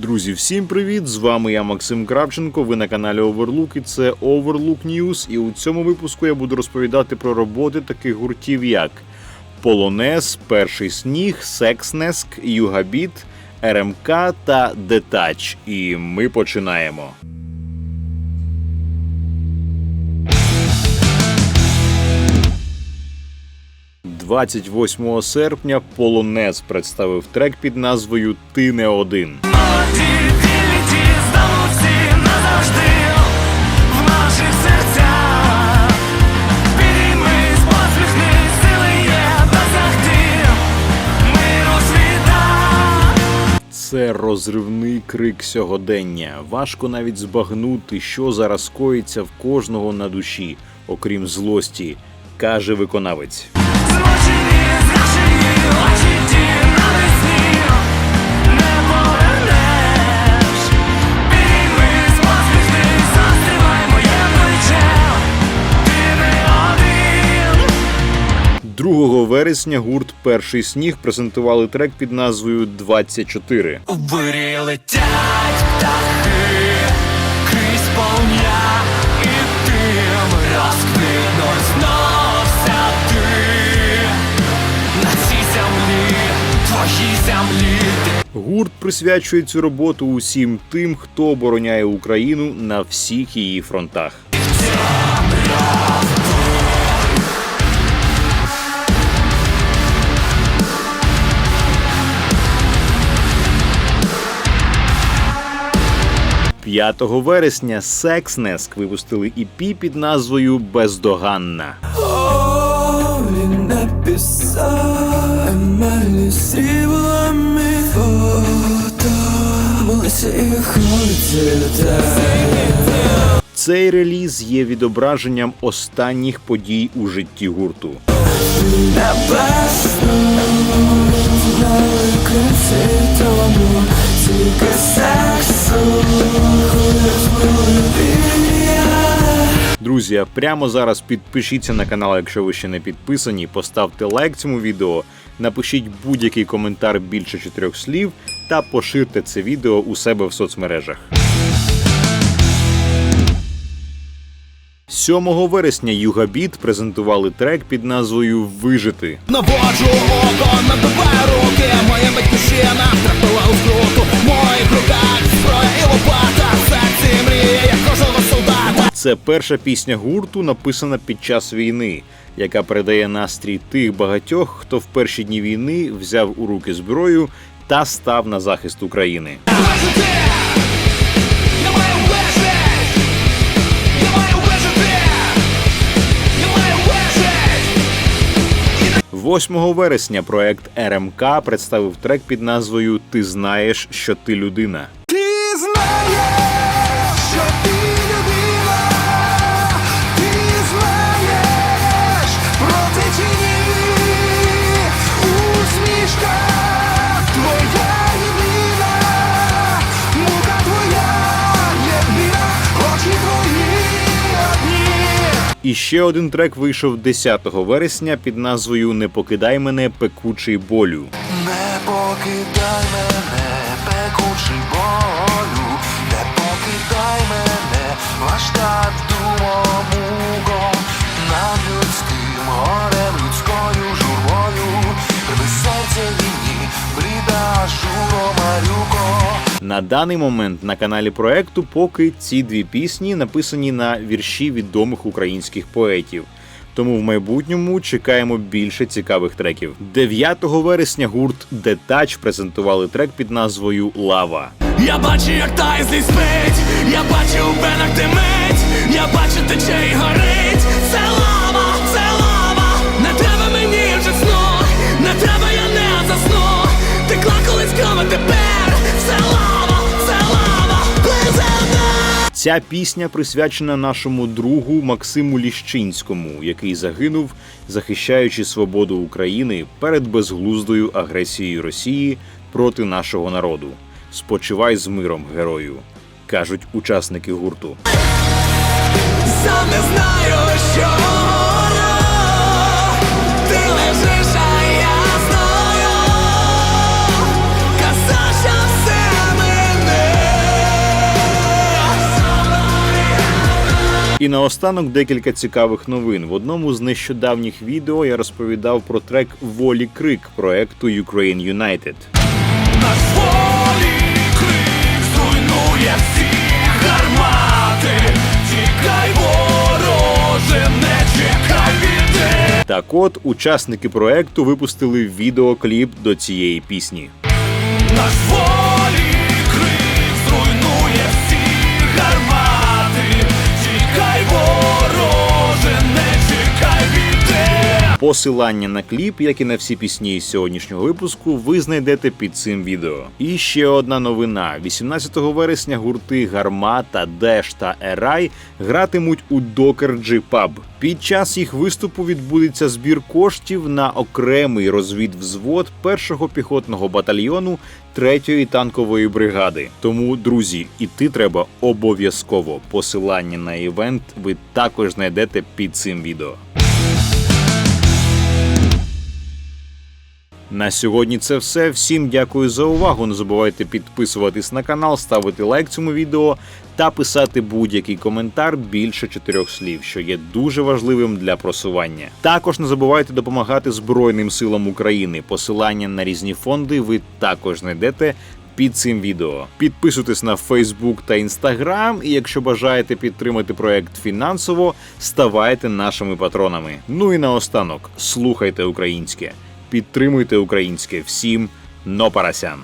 Друзі, всім привіт! З вами я Максим Кравченко. Ви на каналі Overlook і це Overlook News. І у цьому випуску я буду розповідати про роботи таких гуртів, як Полонез, Перший сніг, Секснеск, Югабіт, РМК та Детач. І ми починаємо. «28 серпня Полонез представив трек під назвою Ти не один. Це розривний крик сьогодення. Важко навіть збагнути, що зараз коїться в кожного на душі, окрім злості, каже виконавець. 2 вересня гурт Перший сніг презентували трек під назвою 24. У бурі летять птахи крізь полум'я і тим розквітнуть знов ти на цій землі, твоїй землі. Гурт присвячує цю роботу усім тим, хто обороняє Україну на всіх її фронтах. «5 вересня Секснеск випустили EP під назвою Бездоганна. Сріблами фото Цей реліз є відображенням останніх подій у житті гурту. Небесно Друзі, прямо зараз підпишіться на канал, якщо ви ще не підписані. Поставте лайк цьому відео, напишіть будь-який коментар більше чотирьох слів та поширте це відео у себе в соцмережах. 7 вересня Югабіт презентували трек під назвою Вижити. Наводжу око, набиваю руки Моя батьківщина втрапила Це перша пісня гурту, написана під час війни, яка передає настрій тих багатьох, хто в перші дні війни взяв у руки зброю та став на захист України. 8 вересня проект РМК представив трек під назвою Ти знаєш, що ти людина. Ти І ще один трек вийшов 10 вересня під назвою Не покидай мене пекучий болю. Не покидай мене, пекучий болю, На даний момент на каналі проекту поки ці дві пісні написані на вірші відомих українських поетів. Тому в майбутньому чекаємо більше цікавих треків. 9 вересня гурт Детач презентували трек під назвою Лава. Я бачу, як тає злість спить, я бачу у венах димить, я бачу тече і горить. Ця пісня присвячена нашому другу Максиму Ліщинському, який загинув, захищаючи свободу України перед безглуздою агресією Росії проти нашого народу. Спочивай з миром, герою, кажуть учасники гурту. Сам знаю, що І наостанок декілька цікавих новин. В одному з нещодавніх відео я розповідав про трек Волі Крик проекту Ukraine United. Наш волі крик зруйнує всі гармати. Тікай, вороже, не чекай. Так от учасники проекту випустили відеокліп до цієї пісні. Наш волі Посилання на кліп, як і на всі пісні із сьогоднішнього випуску, ви знайдете під цим відео. І ще одна новина: 18 вересня гурти Гармата, Деш та Ерай гратимуть у G Pub. Під час їх виступу відбудеться збір коштів на окремий розвідвзвод першого піхотного батальйону 3-ї танкової бригади. Тому, друзі, іти треба обов'язково. Посилання на івент ви також знайдете під цим відео. На сьогодні це все. Всім дякую за увагу. Не забувайте підписуватись на канал, ставити лайк цьому відео та писати будь-який коментар більше чотирьох слів, що є дуже важливим для просування. Також не забувайте допомагати Збройним силам України. Посилання на різні фонди ви також знайдете. Під цим відео підписуйтесь на Facebook та Instagram, і якщо бажаєте підтримати проект фінансово, ставайте нашими патронами. Ну і наостанок слухайте українське, підтримуйте українське всім но парасян.